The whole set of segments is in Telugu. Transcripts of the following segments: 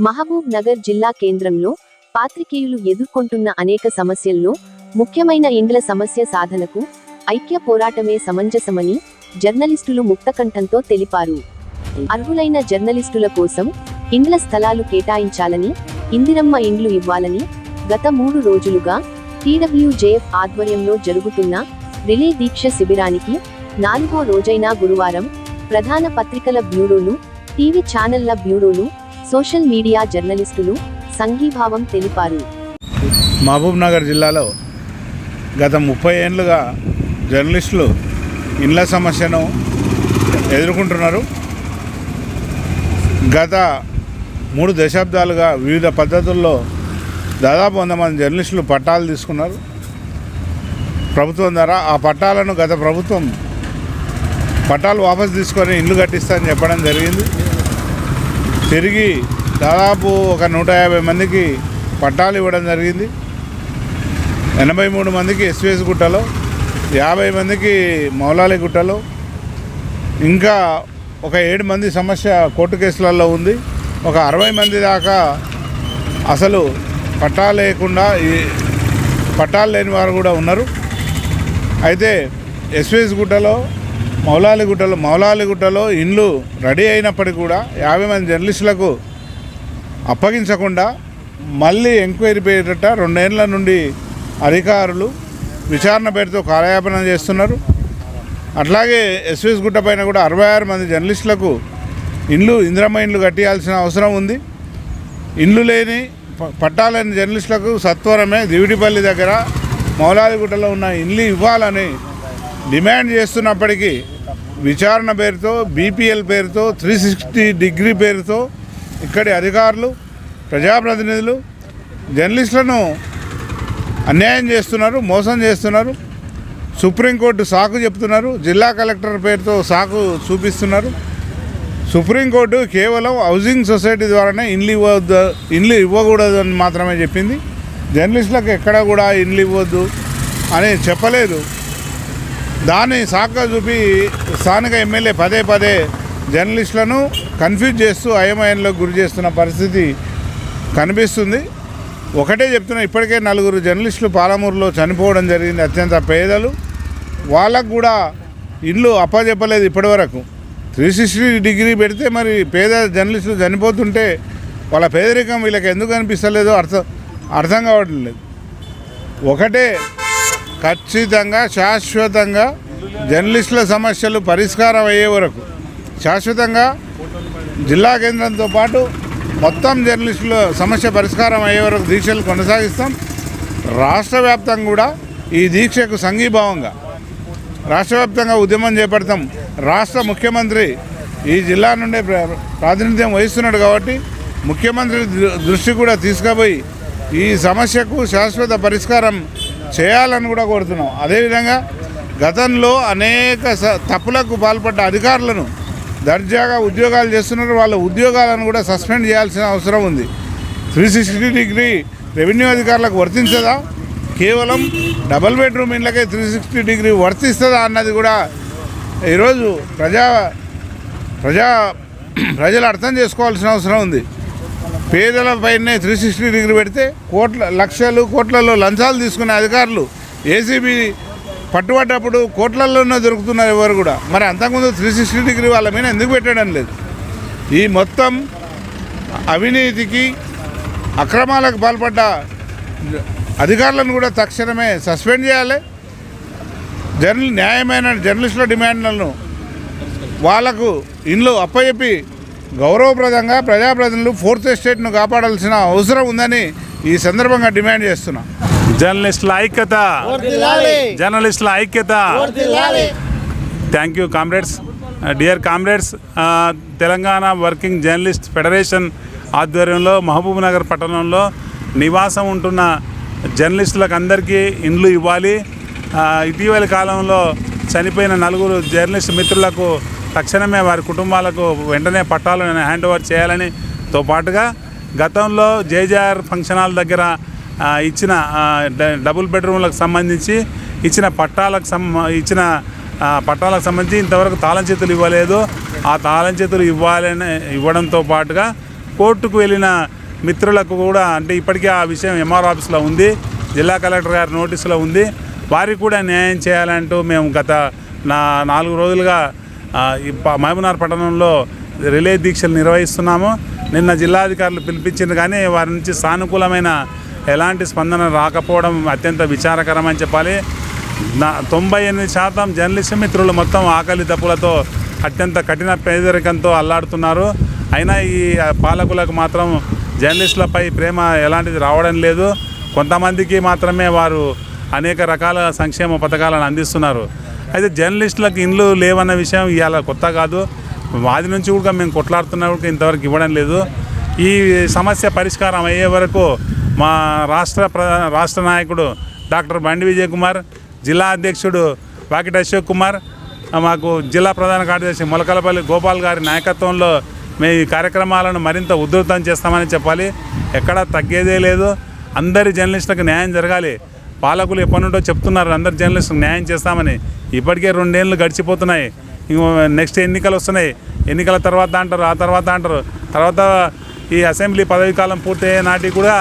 మహబూబ్ నగర్ జిల్లా కేంద్రంలో పాత్రికేయులు ఎదుర్కొంటున్న అనేక సమస్యల్లో ముఖ్యమైన ఇండ్ల సమస్య సాధనకు ఐక్య పోరాటమే సమంజసమని జర్నలిస్టులు ముక్తకంఠంతో తెలిపారు. అర్హులైన జర్నలిస్టుల కోసం ఇండ్ల స్థలాలు కేటాయించాలని ఇందిరమ్మ ఇండ్లు ఇవ్వాలని గత మూడు రోజులుగా టీడబ్ల్యూజేఎఫ్ ఆధ్వర్యంలో జరుగుతున్న రిలే దీక్ష శిబిరానికి నాలుగో రోజైన గురువారం ప్రధాన పత్రికల బ్యూరోలు టీవీ ఛానళ్ళ బ్యూరోలు సోషల్ మీడియా జర్నలిస్టులు సంఘీభావం తెలిపారు. మహబూబ్ నగర్ జిల్లాలో గత ముప్పై ఏళ్ళుగా జర్నలిస్టులు ఇండ్ల సమస్యను ఎదుర్కొంటున్నారు. గత మూడు దశాబ్దాలుగా వివిధ పద్ధతుల్లో దాదాపు వంద మంది జర్నలిస్టులు పట్టాలు తీసుకున్నారు. ప్రభుత్వం ద్వారా ఆ పట్టాలను గత ప్రభుత్వం పట్టాలు వాపసు తీసుకొని ఇల్లు కట్టిస్తానని చెప్పడం జరిగింది. తిరిగి దాదాపు ఒక నూట యాభై మందికి పట్టాలు ఇవ్వడం జరిగింది. ఎనభై మూడు మందికి ఎస్విఎస్ గుట్టలో యాభై మందికి మౌలాలి గుట్టలో ఇంకా ఒక ఏడు మంది సమస్య కోర్టు కేసులలో ఉంది. ఒక అరవై మంది దాకా అసలు పట్టా లేకుండా ఈ పట్టాలు లేని వారు కూడా ఉన్నారు. అయితే ఎస్విఎస్ గుట్టలో మౌలాలిగుట్టలో గుట్టలో ఇండ్లు రెడీ అయినప్పటికీ కూడా యాభై మంది జర్నలిస్టులకు అప్పగించకుండా మళ్ళీ ఎంక్వైరీ పేరిట రెండేళ్ళ నుండి అధికారులు విచారణ పేరుతో కాలయాపన చేస్తున్నారు. అట్లాగే ఎస్వీస్ గుట్ట పైన కూడా అరవై ఆరు మంది జర్నలిస్టులకు ఇండ్లు ఇందిరమ్మ ఇండ్లు కట్టియాల్సిన అవసరం ఉంది. ఇండ్లు లేని ప- పట్టాలేని జర్నలిస్టులకు సత్వరమే దివిడిపల్లి దగ్గర మౌలాదిగుట్టలో ఉన్న ఇండ్లు ఇవ్వాలని డిమాండ్ చేస్తున్నప్పటికీ విచారణ పేరుతో బీపీఎల్ పేరుతో త్రీ సిక్స్టీ డిగ్రీ పేరుతో ఇక్కడి అధికారులు ప్రజాప్రతినిధులు జర్నలిస్టులను అన్యాయం చేస్తున్నారు మోసం చేస్తున్నారు. సుప్రీంకోర్టు సాకు చెప్తున్నారు జిల్లా కలెక్టర్ పేరుతో సాకు చూపిస్తున్నారు. సుప్రీంకోర్టు కేవలం హౌసింగ్ సొసైటీ ద్వారానే ఇండ్లు ఇవ్వద్దు ఇండ్లు ఇవ్వకూడదు అని మాత్రమే చెప్పింది. జర్నలిస్టులకు ఎక్కడ కూడా ఇండ్లు ఇవ్వద్దు అని చెప్పలేదు. దాన్ని సాకుగా చూపి స్థానిక ఎమ్మెల్యే పదే పదే జర్నలిస్టులను కన్ఫ్యూజ్ చేస్తూ అయోమయంలో గురి చేస్తున్న పరిస్థితి కనిపిస్తుంది. ఒకటే చెప్తున్నా ఇప్పటికే నలుగురు జర్నలిస్టులు పాలమూరులో చనిపోవడం జరిగింది. అత్యంత పేదలు. వాళ్ళకు కూడా ఇల్లు అప్పచెప్పలేదు ఇప్పటివరకు. త్రీ సిక్స్టీ డిగ్రీ పెడితే మరి పేద జర్నలిస్టులు చనిపోతుంటే వాళ్ళ పేదరికం వీళ్ళకి ఎందుకు అనిపిస్తలేదో అర్థం అర్థం కావడం లేదు ఒకటే ఖచ్చితంగా శాశ్వతంగా జర్నలిస్టుల సమస్యలు పరిష్కారం అయ్యే వరకు శాశ్వతంగా జిల్లా కేంద్రంతో పాటు మొత్తం జర్నలిస్టుల సమస్య పరిష్కారం అయ్యే వరకు దీక్షలు కొనసాగిస్తాం. రాష్ట్ర వ్యాప్తంగా కూడా ఈ దీక్షకు సంఘీభావంగా రాష్ట్ర వ్యాప్తంగా ఉద్యమం చేపడతాం. రాష్ట్ర ముఖ్యమంత్రి ఈ జిల్లా నుండే ప్రాతినిధ్యం వహిస్తున్నాడు కాబట్టి ముఖ్యమంత్రి దృష్టి కూడా తీసుకుపోయి ఈ సమస్యకు శాశ్వత పరిష్కారం చేయాలని కూడా కోరుతున్నాం. అదేవిధంగా గతంలో అనేక స- తప్పులకు పాల్పడ్డ అధికారులను దర్జాగా ఉద్యోగాలు చేస్తున్నారు వాళ్ళ ఉద్యోగాలను కూడా సస్పెండ్ చేయాల్సిన అవసరం ఉంది. త్రీ సిక్స్టీ డిగ్రీ రెవెన్యూ అధికారులకు వర్తించదా? కేవలం డబల్ బెడ్రూమ్ ఇళ్ళకే త్రీ సిక్స్టీ డిగ్రీ వర్తిస్తుందా అన్నది కూడా ఈరోజు ప్రజా ప్రజా ప్రజలు అర్థం చేసుకోవాల్సిన అవసరం ఉంది. పేదల పైనే త్రీ సిక్స్టీ డిగ్రీ పెడితే కోట్ల లక్షలు కోట్లలో లంచాలు తీసుకునే అధికారులు ఏసీబీ పట్టుబడ్డప్పుడు కోట్లలోనే దొరుకుతున్నారు ఎవరు కూడా. మరి అంతకుముందు త్రీ సిక్స్టీ డిగ్రీ వాళ్ళ మీద ఎందుకు పెట్టడం లేదు? ఈ మొత్తం అవినీతికి అక్రమాలకు పాల్పడ్డ అధికారులను కూడా తక్షణమే సస్పెండ్ చేయాలి. జర్నల్ న్యాయమైన జర్నలిస్టుల డిమాండ్లను వాళ్ళకు ఇండ్లు అప్పచెప్పి గౌరవప్రదంగా ప్రజాప్రతినిధులు ఫోర్త్ ఎస్టేట్ను కాపాడాల్సిన అవసరం ఉందని ఈ సందర్భంగా డిమాండ్ చేస్తున్నా. జర్నలిస్టుల ఐక్యత. జర్నలిస్టుల ఐక్యత. Thank you comrades dear comrades Telangana working journalist federation ఆధ్వర్యంలో మహబూబ్ నగర్ పట్టణంలో నివాసం ఉంటున్న జర్నలిస్టులకు అందరికీ ఇండ్లు ఇవ్వాలి. ఆ, ఇటీవలి కాలంలో చనిపోయిన నలుగురు జర్నలిస్ట్ మిత్రులకు తక్షణమే వారి కుటుంబాలకు వెంటనే పట్టాలను హ్యాండ్ ఓవర్ చేయాలని తో పాటుగా గతంలో జేజేఆర్ ఫంక్షన్ హాల్ దగ్గర ఇచ్చిన డబుల్ బెడ్రూమ్లకు సంబంధించి ఇచ్చిన పట్టాలకు సం ఇచ్చిన పట్టాలకు సంబంధించి ఇంతవరకు తాళం చేతులు ఇవ్వలేదు. ఆ తాళం చేతులు ఇవ్వాలని ఇవ్వడంతో పాటుగా కోర్టుకు వెళ్ళిన మిత్రులకు కూడా అంటే ఇప్పటికే ఆ విషయం ఎంఆర్ ఆఫీస్లో ఉంది జిల్లా కలెక్టర్ గారి నోటీసులో ఉంది. వారికి కూడా న్యాయం చేయాలంటూ మేము గత నా నాలుగు రోజులుగా ఆ, ఈ ప- పట్టణంలో రిలే దీక్షలు నిర్వహిస్తున్నాము. నిన్న జిల్లాధికారులు పిలిపించింది కానీ వారి నుంచి సానుకూలమైన ఎలాంటి స్పందన రాకపోవడం అత్యంత విచారకరం అని చెప్పాలి. నా తొంభై ఎనిమిది శాతం జర్నలిస్ట్ మిత్రులు మొత్తం ఆకలి తప్పులతో అత్యంత కఠిన పేదరికంతో అల్లాడుతున్నారు. అయినా ఈ పాలకులకు మాత్రం జర్నలిస్టులపై ప్రేమ ఎలాంటిది రావడం లేదు. కొంతమందికి మాత్రమే వారు అనేక రకాల సంక్షేమ పథకాలను అందిస్తున్నారు. అయితే జర్నలిస్టులకు ఇండ్లు లేవన్న విషయం ఇవాళ కొత్త కాదు. వాది నుంచి కూడా మేము కొట్లాడుతున్నా కూడా ఇంతవరకు ఇవ్వడం లేదు. ఈ సమస్య పరిష్కారం అయ్యే వరకు మా రాష్ట్ర రాష్ట్ర నాయకుడు డాక్టర్ బండి విజయ్ కుమార్ జిల్లా అధ్యక్షుడు వాకిటి అశోక్ కుమార్ మాకు జిల్లా ప్రధాన కార్యదర్శి మొలకలపల్లి గోపాల్ గారి నాయకత్వంలో మేము ఈ కార్యక్రమాలను మరింత ఉధృతం చేస్తామని చెప్పాలి. ఎక్కడా తగ్గేదే లేదు. అందరి జర్నలిస్టులకు న్యాయం జరగాలి. పాలకులు ఎప్పటి నుండో చెప్తున్నారు అందరు జర్నలిస్టులకు న్యాయం చేస్తామని. ఇప్పటికే రెండేళ్ళు గడిచిపోతున్నాయి. ఇంకో నెక్స్ట్ ఎన్నికలు వస్తున్నాయి. ఎన్నికల తర్వాత అంటారు ఆ తర్వాత అంటారు. తర్వాత ఈ అసెంబ్లీ పదవి కాలం పూర్తయ్యే నాటికి కూడా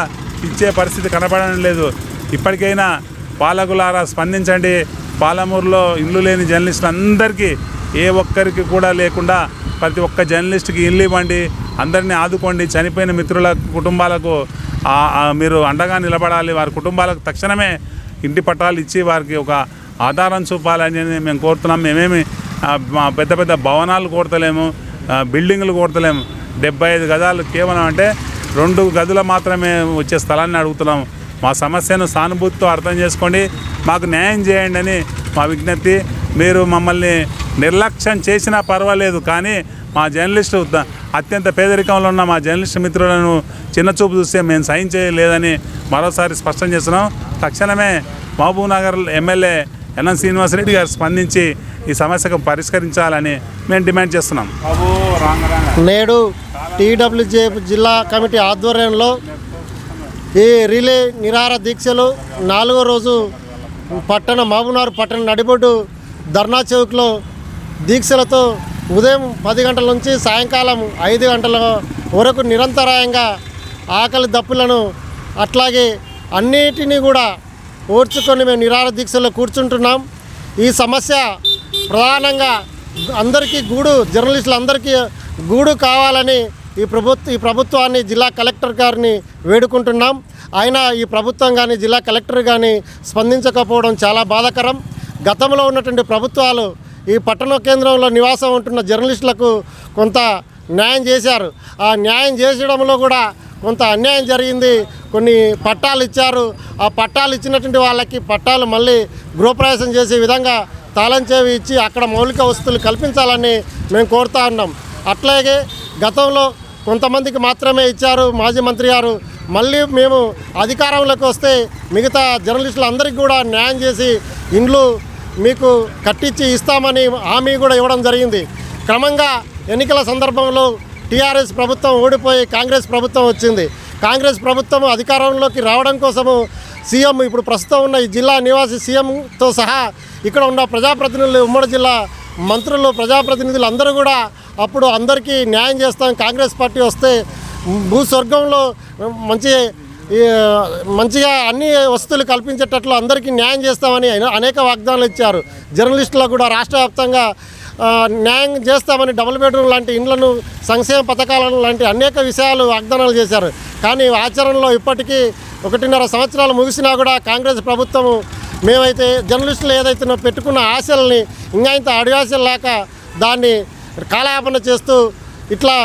ఇచ్చే పరిస్థితి కనపడడం లేదు. ఇప్పటికైనా పాలకులారా స్పందించండి. పాలమూరులో ఇల్లు లేని జర్నలిస్టులు అందరికీ ఏ ఒక్కరికి కూడా లేకుండా ప్రతి ఒక్క జర్నలిస్ట్కి ఇల్లు ఇవ్వండి. అందరినీ ఆదుకోండి. చనిపోయిన మిత్రుల కుటుంబాలకు మీరు అండగా నిలబడాలి. వారి కుటుంబాలకు తక్షణమే ఇంటి పట్టాలు ఇచ్చి వారికి ఒక ఆధారం చూపాలని మేము కోరుతున్నాం. మేమేమి మా పెద్ద పెద్ద భవనాలు కోరతలేము బిల్డింగ్లు కోరతలేము. డెబ్బై ఐదు గదాలు కేవలం అంటే రెండు గదులు మాత్రమే వచ్చే స్థలాన్ని అడుగుతున్నాం. మా సమస్యను సానుభూతితో అర్థం చేసుకోండి. మాకు న్యాయం చేయండి అని మా విజ్ఞప్తి. మీరు మమ్మల్ని నిర్లక్ష్యం చేసినా పర్వాలేదు కానీ మా జర్నలిస్టు అత్యంత పేదరికంలో ఉన్న మా జర్నలిస్టు మిత్రులను చిన్నచూపు చూస్తే మేము సైన్ చేయలేదని మరోసారి స్పష్టం చేస్తున్నాం. తక్షణమే Mahabubnagar MLA NM Srinivasa Reddy గారు స్పందించి ఈ సమస్యకు పరిష్కరించాలని మేము డిమాండ్ చేస్తున్నాం. నేడు టీడబ్ల్యూజే జిల్లా కమిటీ ఆధ్వర్యంలో ఈ రిలే నిరాహార దీక్షలు నాలుగో రోజు పట్టణ మహబూబ్నగర్ పట్టణ నడిబొడ్డు ధర్నా చౌక్లో దీక్షలతో ఉదయం పది గంటల నుంచి సాయంకాలం ఐదు గంటల వరకు నిరంతరాయంగా ఆకలి దప్పులను అట్లాగే అన్నిటినీ కూడా ఓడ్చుకొని మేము నిరాహార దీక్షలో కూర్చుంటున్నాం. ఈ సమస్య ప్రధానంగా అందరికీ గూడు జర్నలిస్టులందరికీ గూడు కావాలని ఈ ప్రభుత్వ ఈ ప్రభుత్వాన్ని జిల్లా కలెక్టర్ గారిని వేడుకుంటున్నాం. అయినా ఈ ప్రభుత్వం కానీ జిల్లా కలెక్టర్ కానీ స్పందించకపోవడం చాలా బాధాకరం. గతంలో ఉన్నటువంటి ప్రభుత్వాలు ఈ పట్టణ కేంద్రంలో నివాసం ఉంటున్న జర్నలిస్టులకు కొంత న్యాయం చేశారు. ఆ న్యాయం చేసడంలో కూడా కొంత అన్యాయం జరిగింది కొన్ని పట్టాలు ఇచ్చారు. ఆ పట్టాలు ఇచ్చినటువంటి వాళ్ళకి పట్టాలు మళ్ళీ గృహప్రవేశం చేసే విధంగా తాళం చేవి ఇచ్చి అక్కడ మౌలిక వసతులు కల్పించాలని మేము కోరుతా ఉన్నాం. అట్లాగే గతంలో కొంతమందికి మాత్రమే ఇచ్చారు మాజీ మంత్రి గారు. మళ్ళీ మేము అధికారంలోకి వస్తే మిగతా జర్నలిస్టులందరికీ కూడా న్యాయం చేసి ఇండ్లు మీకు కట్టించి ఇస్తామని హామీ కూడా ఇవ్వడం జరిగింది. క్రమంగా ఎన్నికల సందర్భంలో టీఆర్ఎస్ ప్రభుత్వం ఓడిపోయి కాంగ్రెస్ ప్రభుత్వం వచ్చింది. కాంగ్రెస్ ప్రభుత్వం అధికారంలోకి రావడం కోసము సీఎం ఇప్పుడు ప్రస్తుతం ఉన్న ఈ జిల్లా నివాసి సీఎంతో సహా ఇక్కడ ఉన్న ప్రజాప్రతినిధులు ఉమ్మడి జిల్లా మంత్రులు ప్రజాప్రతినిధులు అందరూ కూడా అప్పుడు అందరికీ న్యాయం చేస్తాం. కాంగ్రెస్ పార్టీ వస్తే భూస్వర్గంలో మంచి మంచిగా అన్ని వసతులు కల్పించేటట్లు అందరికీ న్యాయం చేస్తామని అనేక వాగ్దానాలు ఇచ్చారు. జర్నలిస్టులకు కూడా రాష్ట్ర వ్యాప్తంగా న్యాయం చేస్తామని డబుల్ బెడ్రూమ్ లాంటి ఇండ్లను సంక్షేమ పథకాలను లాంటి అనేక విషయాలు వాగ్దానాలు చేశారు. కానీ ఆచరణలో ఇప్పటికీ ఒకటిన్నర సంవత్సరాలు ముగిసినా కూడా కాంగ్రెస్ ప్రభుత్వము మేమైతే జర్నలిస్టులు ఏదైతే పెట్టుకున్న ఆశల్ని ఇంకా ఇంత అడియాశలు లేక దాన్ని కాలయాపన చేస్తూ ఇట్లా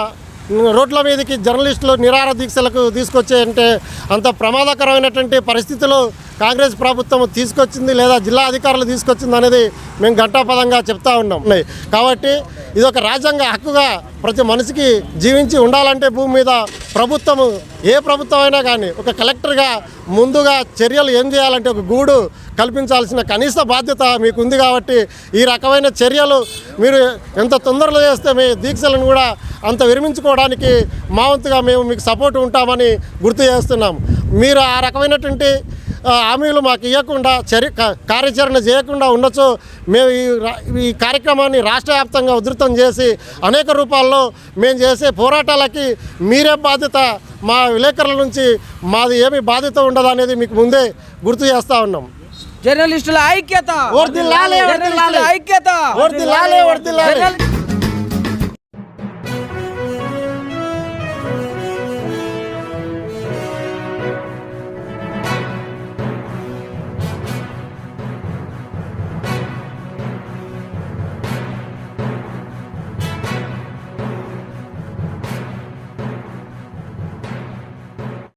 రోడ్ల మీదకి జర్నలిస్టులు నిరాహార దీక్షలకు తీసుకొచ్చే అంటే అంత ప్రమాదకరమైనటువంటి పరిస్థితులు కాంగ్రెస్ ప్రభుత్వం తీసుకొచ్చింది లేదా జిల్లా అధికారులు తీసుకొచ్చింది అనేది మేము ఘంటాపదంగా చెప్తా ఉన్నాం ఉన్నాయి. కాబట్టి ఇది ఒక రాజ్యాంగ హక్కుగా ప్రతి మనిషికి జీవించి ఉండాలంటే భూమి మీద ప్రభుత్వము ఏ ప్రభుత్వం అయినా కానీ ఒక కలెక్టర్గా ముందుగా చర్యలు ఏం చేయాలంటే ఒక గూడు కల్పించాల్సిన కనీస బాధ్యత మీకు ఉంది కాబట్టి ఈ రకమైన చర్యలు మీరు ఎంత తొందరలో చేస్తే మీ దీక్షలను కూడా అంత విరమించుకోవడానికి మా వంతుగా మేము మీకు సపోర్ట్ ఉంటామని గుర్తు చేస్తున్నాం మీరు ఆ రకమైనటువంటి హామీలు మాకు ఇవ్వకుండా చర్య కార్యాచరణ చేయకుండా ఉండొచ్చు. మేము ఈ కార్యక్రమాన్ని రాష్ట్ర వ్యాప్తంగా ఉధృతం చేసి అనేక రూపాల్లో మేము చేసే పోరాటాలకి మీరే బాధ్యత మా విలేకరుల నుంచి మాది ఏమి బాధ్యత ఉండదు అనేది మీకు ముందే గుర్తు చేస్తూ ఉన్నాం. జర్నలిస్టుల ఐక్యత! ఐక్యత!